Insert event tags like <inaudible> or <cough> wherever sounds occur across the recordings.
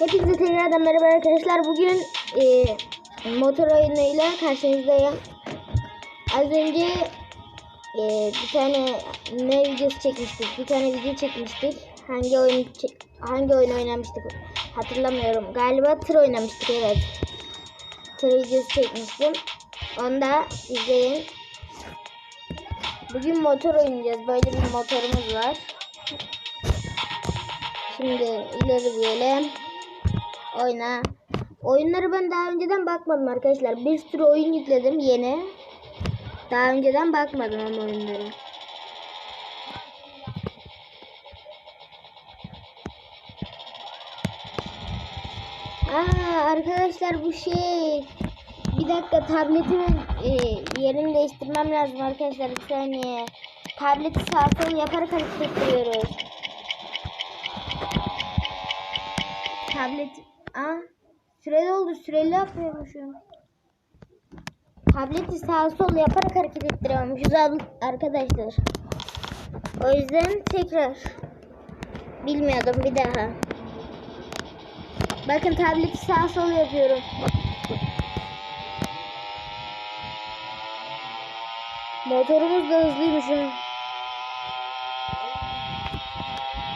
Hepinize tekrardan merhaba arkadaşlar. Bugün e, motor oyunuyla karşınızdayım. Az önce e, bir tane ne videosu çekmiştik? Bir tane video çekmiştik. Hangi oyun hangi oyun oynamıştık? Hatırlamıyorum. Galiba tır oynamıştık evet. Tır videosu çekmiştim. Onu da izleyin. Bugün motor oynayacağız. Böyle bir motorumuz var. Şimdi ileri diyelim. Oyna. Oyunları ben daha önceden bakmadım arkadaşlar. Bir sürü oyun yükledim yeni. Daha önceden bakmadım ama oyunlara. Aa arkadaşlar bu şey. Bir dakika tabletimin e, yerini değiştirmem lazım arkadaşlar bir saniye. Tableti sağ sol yaparak hareket ettiriyoruz. Tablet... Aa, süreli oldu. Süreli yapıyormuşum. Tableti sağ sol yaparak hareket ettiriyormuşuz arkadaşlar. O yüzden tekrar bilmiyordum bir daha. Bakın tableti sağ sol yapıyorum. Motorumuz da hızlıymış ha.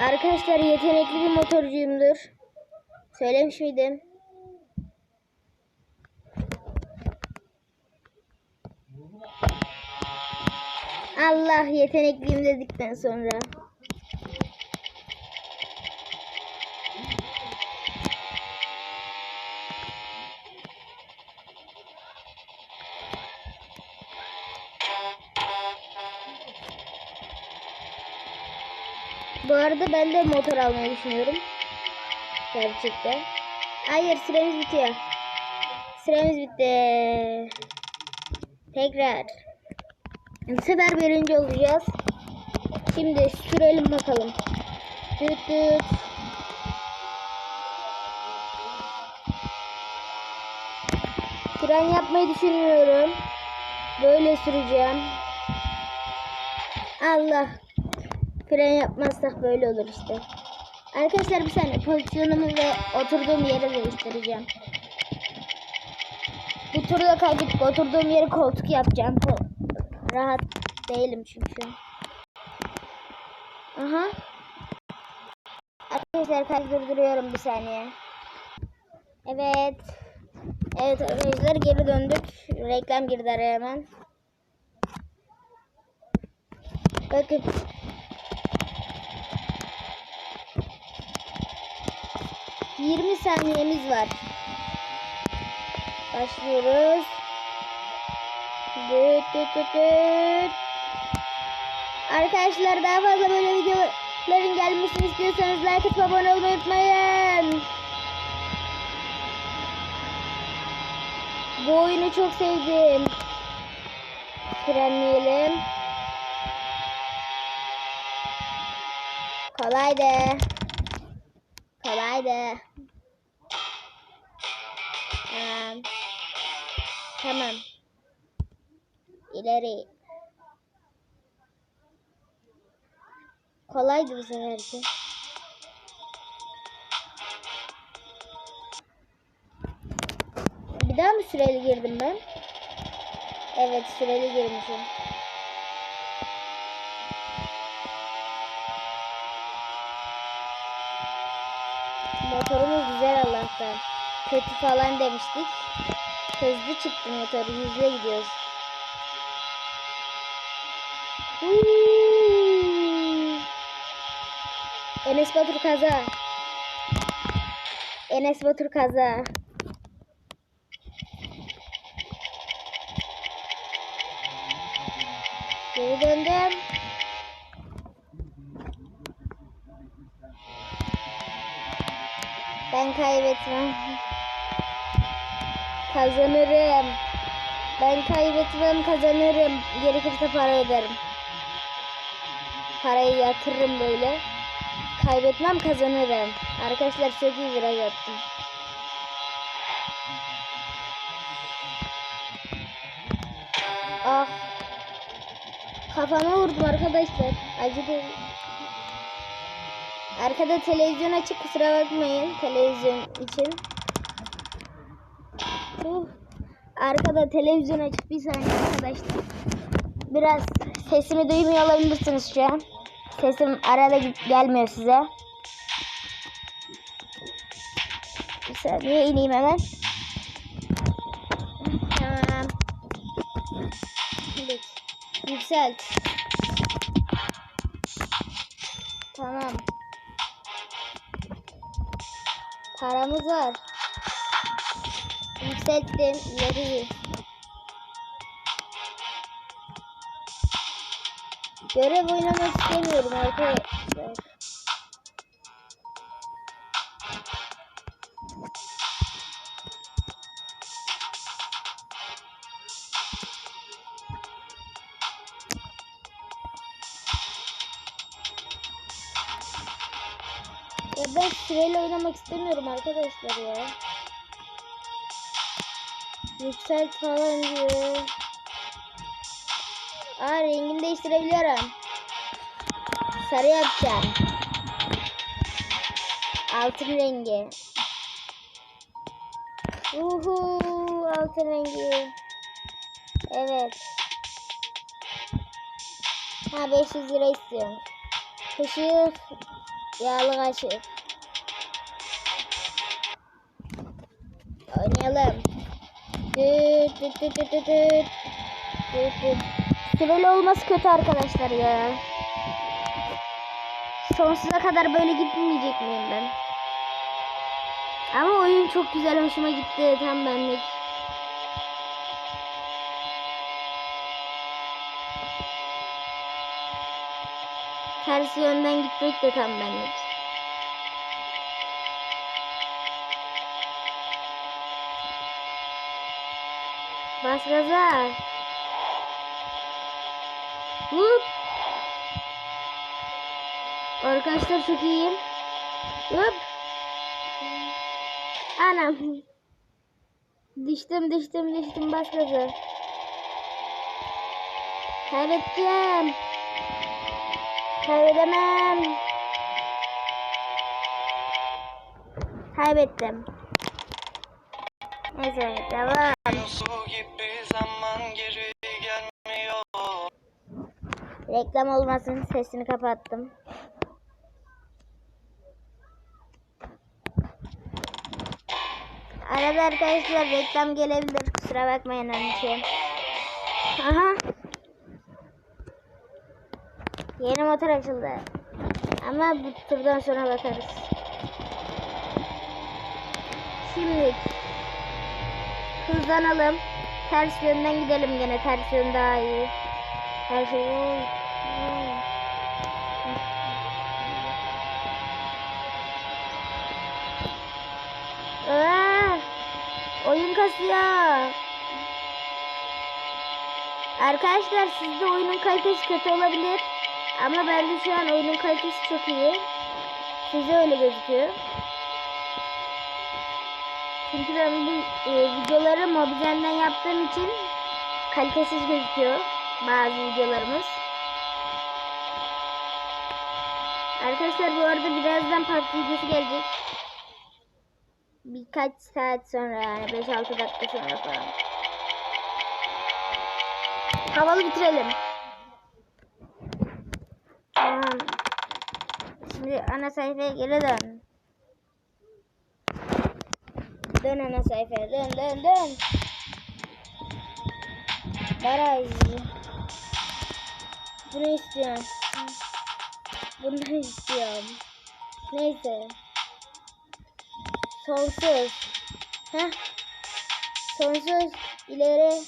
Arkadaşlar yetenekli bir motorcuyumdur. Söylemiş miydim? Allah yetenekliyim dedikten sonra. Bu arada ben de motor almayı düşünüyorum. Gerçekten. Hayır süremiz bitiyor. Süremiz bitti. Tekrar. Bu sefer birinci olacağız. Şimdi sürelim bakalım. Düt düt. Fren yapmayı düşünmüyorum. Böyle süreceğim. Allah. Fren yapmazsak böyle olur işte. Arkadaşlar bir saniye pozisyonumu ve oturduğum yeri değiştireceğim. Bu turda kaydedip oturduğum yeri koltuk yapacağım. Rahat değilim çünkü. Aha. Arkadaşlar kaydı bir saniye. Evet. Evet arkadaşlar geri döndük. Reklam girdi araya hemen. Bakın. Yirmi saniyemiz var. Başlıyoruz. Düt düt düt düt. Arkadaşlar daha fazla böyle videoların gelmesini istiyorsanız like atıp abone olmayı unutmayın. Bu oyunu çok sevdim. Frenleyelim. Kolaydı. Kolaydı. Tamam. Tamam. İleri. Kolaydı bu seferki. Bir daha mı süreli girdim ben? Evet süreli girmişim. Motorumuz güzel Allah'tan. Kötü falan demiştik. Hızlı çıktı motor. Yüzle gidiyoruz. Enes Batur kaza. Enes Batur kaza. Geri döndüm. Ben kaybetmem. Kazanırım. Ben kaybetmem kazanırım. Gerekirse para öderim. Parayı yatırırım böyle. Kaybetmem kazanırım. Arkadaşlar çok iyi viraj attım. Ah. Kafama vurdum arkadaşlar. Acıdı. Arkada televizyon açık kusura bakmayın televizyon için. Uh, arkada televizyon açık bir saniye arkadaşlar. Biraz sesimi duymuyor olabilirsiniz şu an. Sesim arada gelmiyor size. Bir saniye ineyim hemen. Tamam. Yükselt. Paramız var. Yükselttim. İleri. Görev oynamak istemiyorum arkadaşlar. Ben sırayla oynamak istemiyorum arkadaşlar ya. Yükselt falan diyor. Aa rengini değiştirebiliyorum. Sarı yapacağım. Altın rengi. Uhu altın rengi. Evet. Ha 500 lira istiyorum. Kaşık. Yağlı kaşık. Süreli olması kötü arkadaşlar ya. Sonsuza kadar böyle gitmeyecek miyim ben? Ama oyun çok güzel hoşuma gitti tam benlik. Ters yönden gitmek de tam benlik. Bas gaza. Hop. Arkadaşlar çok iyiyim. Hop. Anam. Düştüm düştüm düştüm bas gaza. Kaybedeceğim. Kaybedemem. Kaybettim. Neyse devam. Reklam olmasın sesini kapattım. Arada arkadaşlar reklam gelebilir kusura bakmayın onun. Aha. Yeni motor açıldı. Ama bu turdan sonra bakarız. Şimdi hızlanalım. Ters yönden gidelim gene. Ters yön daha iyi. Her şey. Aa, oyun kasıyor. Arkadaşlar sizde oyunun kalitesi kötü olabilir. Ama bende şu an oyunun kalitesi çok iyi. Size öyle gözüküyor. Çünkü ben bu e, videoları Mobizen'den yaptığım için kalitesiz gözüküyor bazı videolarımız. Arkadaşlar bu arada birazdan parti videosu gelecek. Birkaç saat sonra yani 5-6 dakika sonra falan. Havalı bitirelim. Şimdi ana sayfaya geri dön. Dön ana sayfaya dön dön dön. Baraj. Bunu istiyorum. Bunu istiyorum. Neyse. Sonsuz. Heh. Sonsuz ileri.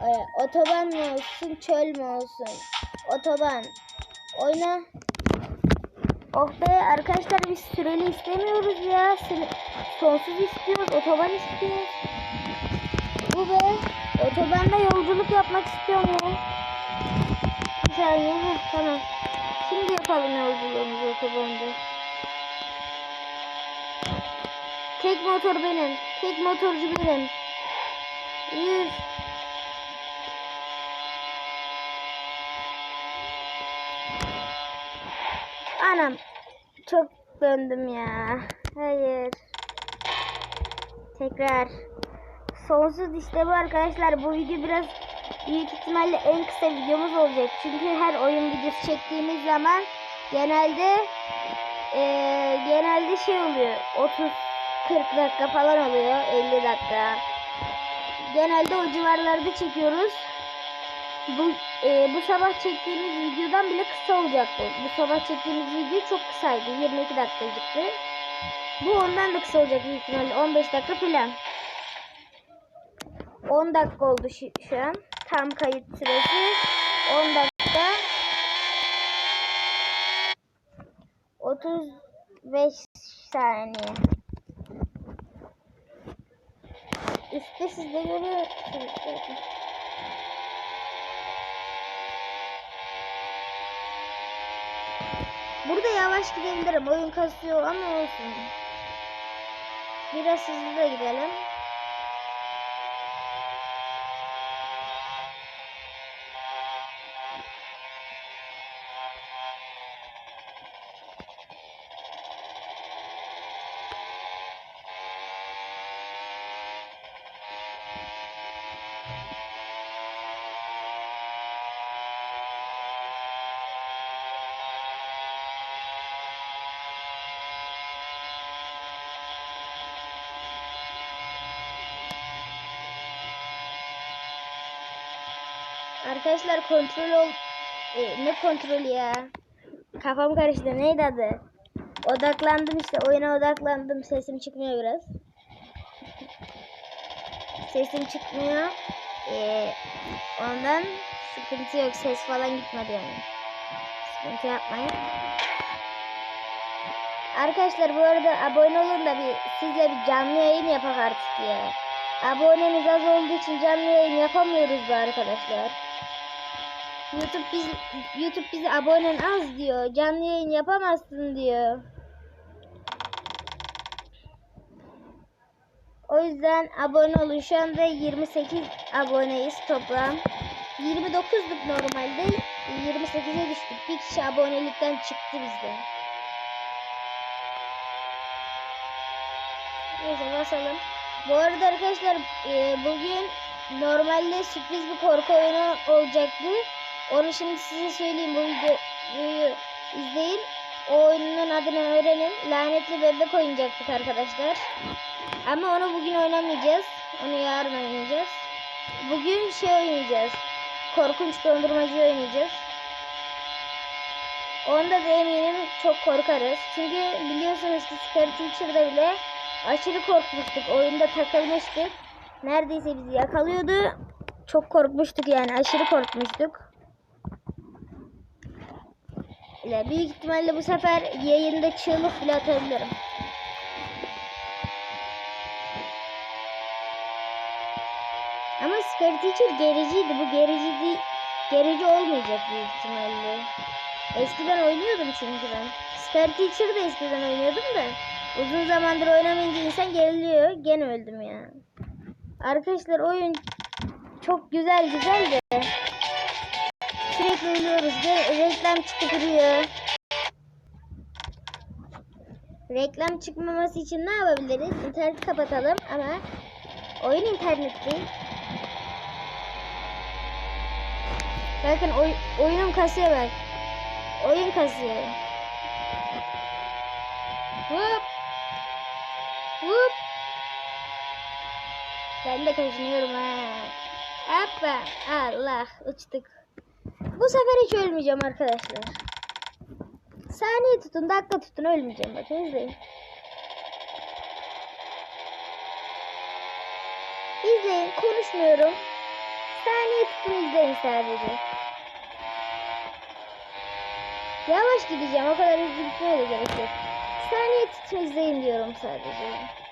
Ee, otoban mı olsun, çöl mü olsun? Otoban. Oyna. Oh be arkadaşlar biz süreli istemiyoruz ya. Süre- Sonsuz istiyoruz, otoban istiyoruz. Bu be. Otobanda yolculuk yapmak istiyorum ya. Bir saniye. Heh, tamam. Şimdi yapalım yolculuğumuzu otobanda. Tek motor benim. Tek motorcu benim. Yüz. Anam. çok döndüm ya. Hayır. Tekrar. Sonsuz işte bu arkadaşlar. Bu video biraz büyük ihtimalle en kısa videomuz olacak. Çünkü her oyun videosu çektiğimiz zaman genelde eee, genelde şey oluyor. 30 40 dakika falan oluyor. 50 dakika. Genelde o civarlarda çekiyoruz. Bu e, bu sabah çektiğimiz videodan bile kısa olacaktı. Bu sabah çektiğimiz video çok kısaydı. 22 dakikacıktı. Bu ondan da kısa olacak büyük ihtimalle. 15 dakika falan. 10 dakika oldu şu, şu an. Tam kayıt süresi 10 dakika. 35 saniye. Üstte siz de görüyorsunuz. Burada yavaş gidebilirim. Oyun kasıyor ama olsun. Biraz hızlı da gidelim. Arkadaşlar kontrol ol... E, ne kontrolü ya? Kafam karıştı. Neydi adı? Odaklandım işte. Oyuna odaklandım. Sesim çıkmıyor biraz. Sesim çıkmıyor. E, ondan sıkıntı yok. Ses falan gitmedi yani. Sıkıntı yapmayın. Arkadaşlar bu arada abone olun da bir sizle bir canlı yayın yapak artık ya. Abonemiz az olduğu için canlı yayın yapamıyoruz da arkadaşlar. YouTube biz YouTube bize abonen az diyor. Canlı yayın yapamazsın diyor. O yüzden abone olun. Şu anda 28 aboneyiz toplam. 29'duk normalde. 28'e düştük. Bir kişi abonelikten çıktı bizde. Neyse basalım. Bu arada arkadaşlar e, bugün normalde sürpriz bir korku oyunu olacaktı. Onu şimdi size söyleyeyim. Bu videoyu izleyin. O oyunun adını öğrenin. Lanetli bebek oynayacaktık arkadaşlar. Ama onu bugün oynamayacağız. Onu yarın oynayacağız. Bugün şey oynayacağız. Korkunç dondurmacı oynayacağız. Onda da eminim çok korkarız. Çünkü biliyorsunuz ki Scary Teacher'da bile aşırı korkmuştuk. Oyunda takılmıştık. Neredeyse bizi yakalıyordu. Çok korkmuştuk yani aşırı korkmuştuk. İle büyük ihtimalle bu sefer yayında çığlık bile atabilirim. Ama Scary Teacher gericiydi. Bu gerici değil. Gerici olmayacak büyük ihtimalle. Eskiden oynuyordum çünkü ben. Scary Teacher'ı da eskiden oynuyordum da. Uzun zamandır oynamayınca insan geriliyor. Gene öldüm ya. Arkadaşlar oyun çok güzel güzel de. Reklam çıkıp duruyor. Reklam çıkmaması için ne yapabiliriz? İnterneti kapatalım ama oyun internet değil. Bakın oy oyunum kasıyor bak. Oyun kasıyor. Hop. Hop. Ben de kaçınıyorum ha. Hoppa. Allah uçtuk. Bu sefer hiç ölmeyeceğim arkadaşlar. Saniye tutun, dakika tutun ölmeyeceğim. Bakın izleyin. İzleyin, konuşmuyorum. Saniye tutun izleyin sadece. Yavaş gideceğim, o kadar hızlı gitmeye de gerek yok. Saniye tutun izleyin diyorum sadece.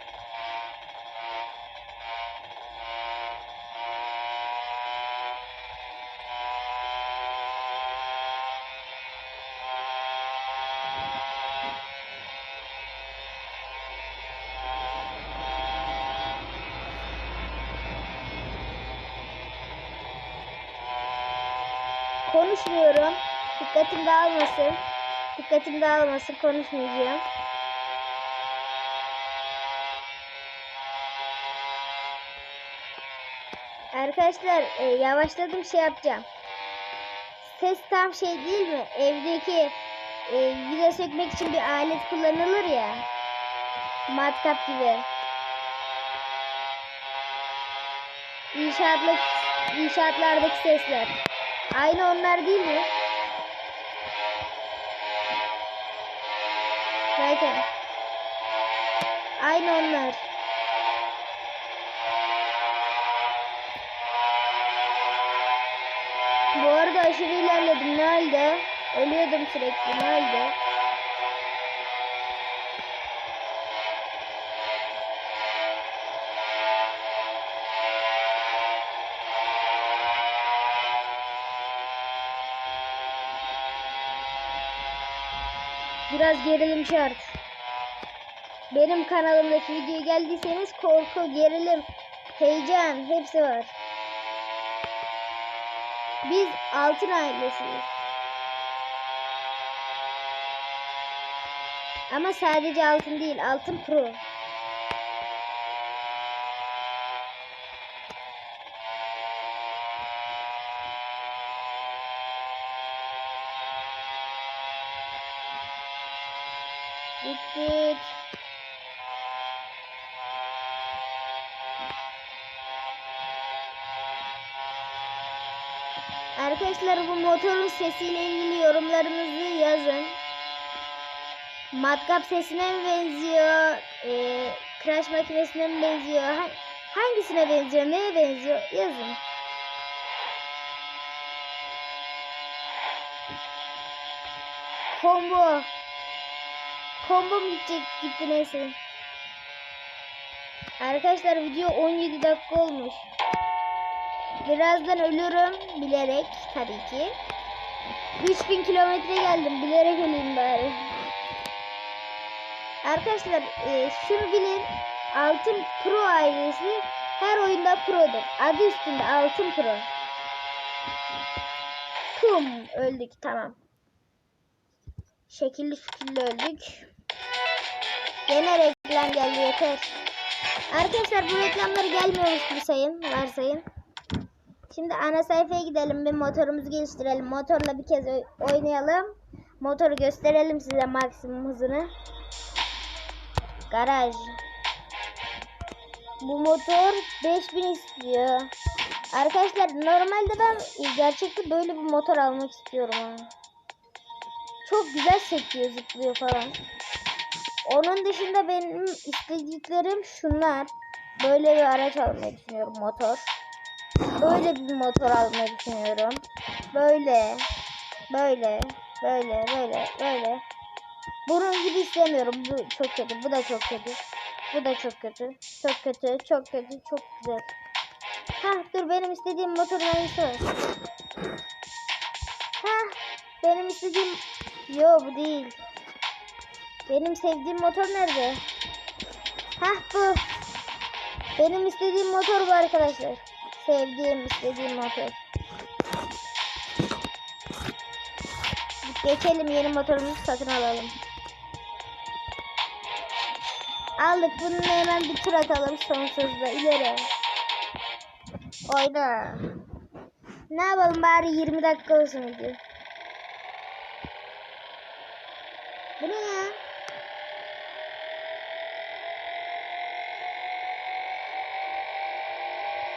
Konuşmuyorum. Dikkatim dağılmasın. Dikkatim dağılmasın konuşmayacağım. Arkadaşlar e, yavaşladım şey yapacağım. Ses tam şey değil mi? Evdeki e, vida sökmek için bir alet kullanılır ya. Matkap gibi. İnşaatlık, inşaatlardaki sesler. Aynı onlar değil mi? Bakın. Aynı onlar. Bu arada aşırı ilerledim. Ne oldu? Ölüyordum sürekli. Ne oldu? Biraz gerilim şart. Benim kanalımdaki videoya geldiyseniz korku, gerilim, heyecan hepsi var. Biz altın ailesiyiz. Ama sadece altın değil, altın pro. Arkadaşlar bu motorun sesiyle ilgili yorumlarınızı yazın. Matkap sesine mi benziyor? Ee, crash makinesine mi benziyor? Ha- hangisine benziyor? Neye benziyor? Yazın. Combo. Combo mu gidecek gitti neyse. Arkadaşlar video 17 dakika olmuş. Birazdan ölürüm bilerek tabii ki. 3000 kilometre geldim bilerek öleyim bari. Arkadaşlar e, şunu bilin. Altın Pro ailesi her oyunda produr. Adı üstünde Altın Pro. Kum öldük tamam. Şekilli şekilli öldük. Gene reklam geldi yeter. Arkadaşlar bu reklamları gelmiyormuş gibi sayın, varsayın. Şimdi ana sayfaya gidelim bir motorumuzu geliştirelim. Motorla bir kez oy- oynayalım. Motoru gösterelim size maksimum hızını. Garaj. Bu motor 5000 istiyor. Arkadaşlar normalde ben gerçekte böyle bir motor almak istiyorum. Çok güzel sekiyor, zıplıyor falan. Onun dışında benim istediklerim şunlar. Böyle bir araç almayı düşünüyorum motor. Böyle bir motor almayı düşünüyorum. Böyle. Böyle. Böyle. Böyle. Böyle. Bunun gibi istemiyorum. Bu çok kötü. Bu da çok kötü. Bu da çok kötü. Çok kötü. Çok kötü. Çok güzel. Hah dur benim istediğim motorun hangisi var? Hah benim istediğim... Yo bu değil. Benim sevdiğim motor nerede? Hah bu. Benim istediğim motor bu arkadaşlar. Sevdiğim, istediğim motor. Geçelim yeni motorumuzu satın alalım. Aldık bunu hemen bir tur atalım sonsuzda ileri. Oyna. Ne yapalım bari 20 dakika olsun video. Bu ne ya?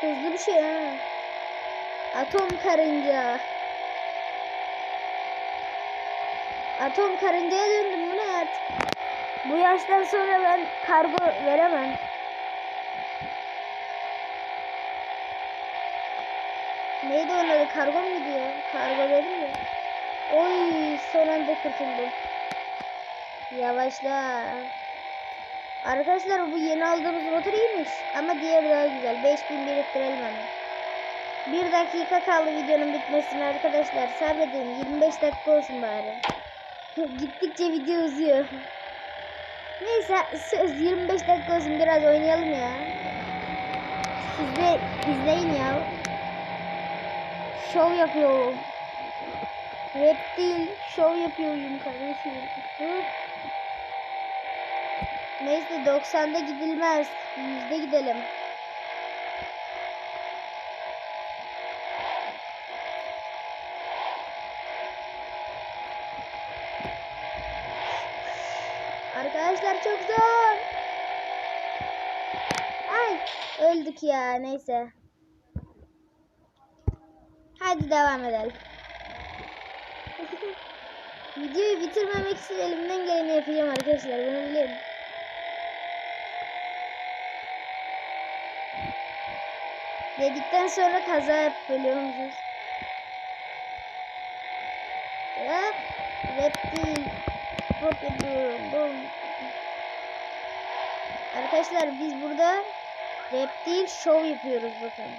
Hızlı bir şey ha. Atom karınca. Atom karıncaya döndüm bu ne artık? Bu yaştan sonra ben kargo veremem. Neydi onun adı? Kargo muydu ya? Kargo dedim ya. Oy son anda kurtuldum. Yavaşla. Arkadaşlar bu yeni aldığımız motor iyiymiş. Ama diğer daha güzel. 5000 biriktirelim hemen. Bir dakika kaldı videonun bitmesine arkadaşlar. Sabredin 25 dakika olsun bari. <laughs> Gittikçe video uzuyor. Neyse söz 25 dakika olsun biraz oynayalım ya. Siz de izleyin ya. Şov yapıyorum. Rap değil, şov yapıyorum kardeşim. Neyse 90'da gidilmez. 100'de gidelim. Arkadaşlar çok zor. Ay öldük ya neyse. Hadi devam edelim. <laughs> Videoyu bitirmemek için elimden geleni yapacağım arkadaşlar. Bunu biliyorum. Dedikten sonra kaza yapıp ölüyormuşuz. Rap, rap değil. Rap yapıyorum. Arkadaşlar biz burada rap değil şov yapıyoruz bakın.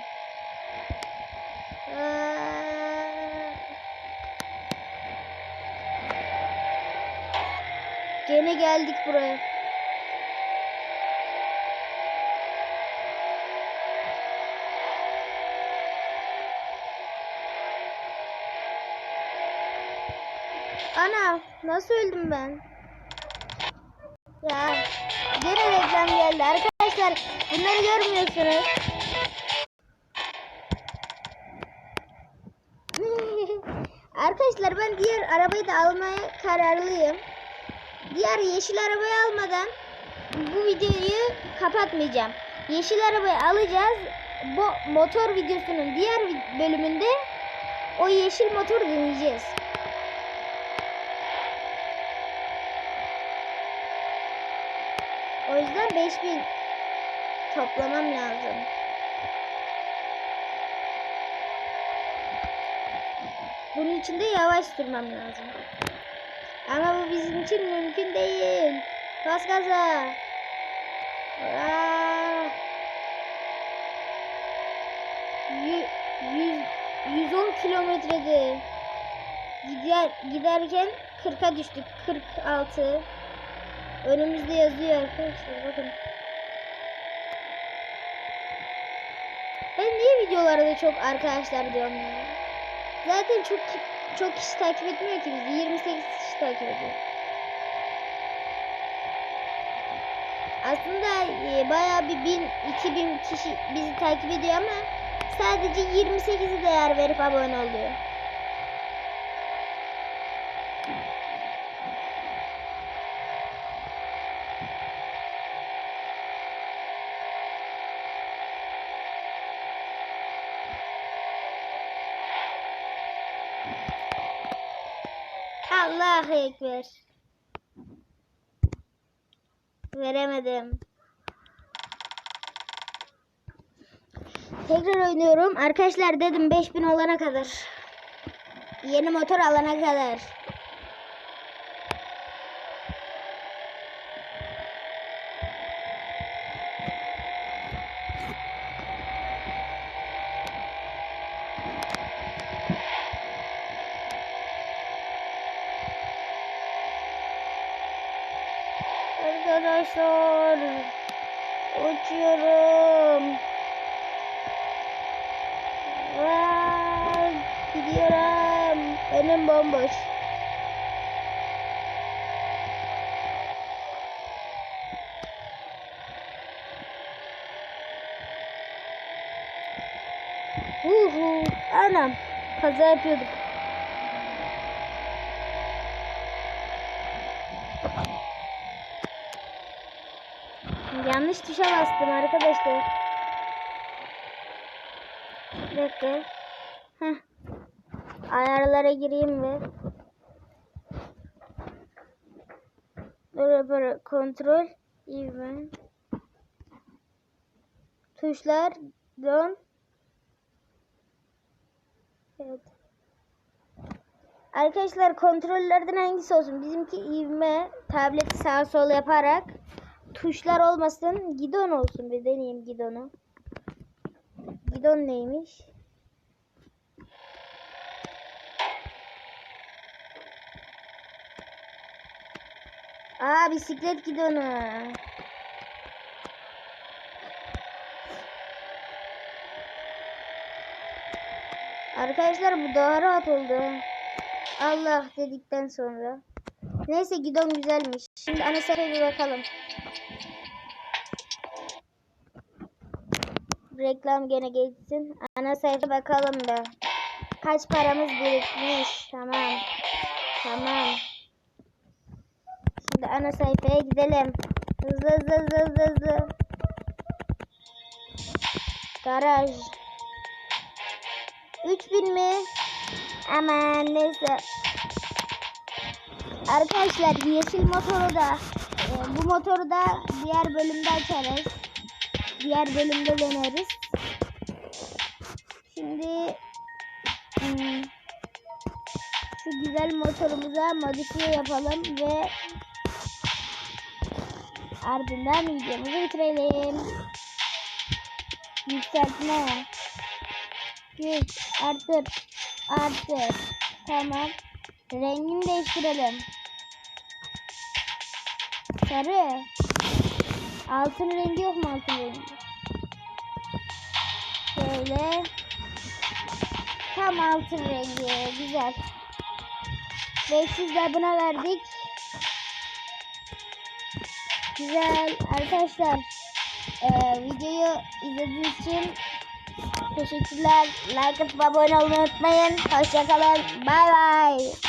Gene geldik buraya. Ana nasıl öldüm ben? Ya gene reklam geldi arkadaşlar. Bunları görmüyorsunuz. <laughs> arkadaşlar ben diğer arabayı da almaya kararlıyım. Diğer yeşil arabayı almadan bu videoyu kapatmayacağım. Yeşil arabayı alacağız. Bu motor videosunun diğer bölümünde o yeşil motor deneyeceğiz. O yüzden 5000 toplamam lazım. Bunun için de yavaş sürmem lazım. Ama bu bizim için mümkün değil. Bas gaza. Aa. Yü- yüz- 110 kilometrede. Gider, giderken 40'a düştük. 46. Önümüzde yazıyor arkadaşlar bakın. Ben niye videolarda çok arkadaşlar diyorum ya? Zaten çok çok kişi takip etmiyor ki bizi. 28 kişi takip ediyor. Aslında e, bayağı bir 1000 2000 kişi bizi takip ediyor ama sadece 28'i değer verip abone oluyor. Allahu Ekber. Veremedim. Tekrar oynuyorum. Arkadaşlar dedim 5000 olana kadar. Yeni motor alana kadar. Arkadaşlar uçuyorum. Vay, gidiyorum. Önüm bomboş. Uhu, anam kaza yapıyorduk. Yanlış tuşa bastım arkadaşlar. Bir dakika. Heh. Ayarlara gireyim ve böyle böyle kontrol ivme tuşlar dön evet Arkadaşlar kontrollerden hangisi olsun? Bizimki ivme tableti sağ sol yaparak tuşlar olmasın gidon olsun bir deneyeyim gidonu. Gidon neymiş? Aa bisiklet gidonu. Arkadaşlar bu daha rahat oldu. Allah dedikten sonra. Neyse gidon güzelmiş. Şimdi ana sayfaya bakalım. Reklam gene geçsin. Ana sayfa bakalım da. Kaç paramız birikmiş. Tamam. Tamam. Şimdi ana sayfaya gidelim. Hızlı hızlı hızlı hızlı. Garaj. 3000 mi? Aman neyse. Arkadaşlar yeşil motoru da e, bu motoru da diğer bölümde açarız. Diğer bölümde deneriz. Şimdi hmm, şu güzel motorumuza modifiye yapalım ve ardından videomuzu bitirelim. Yükseltme. Güç arttır. Arttır. Tamam. Rengini değiştirelim. Sarı. Altın rengi yok mu altın rengi? Şöyle. Tam altın rengi. Güzel. 500 de buna verdik. Güzel. Arkadaşlar. eee, videoyu izlediğiniz için teşekkürler. Like atıp abone olmayı unutmayın. Hoşçakalın. Bay bay.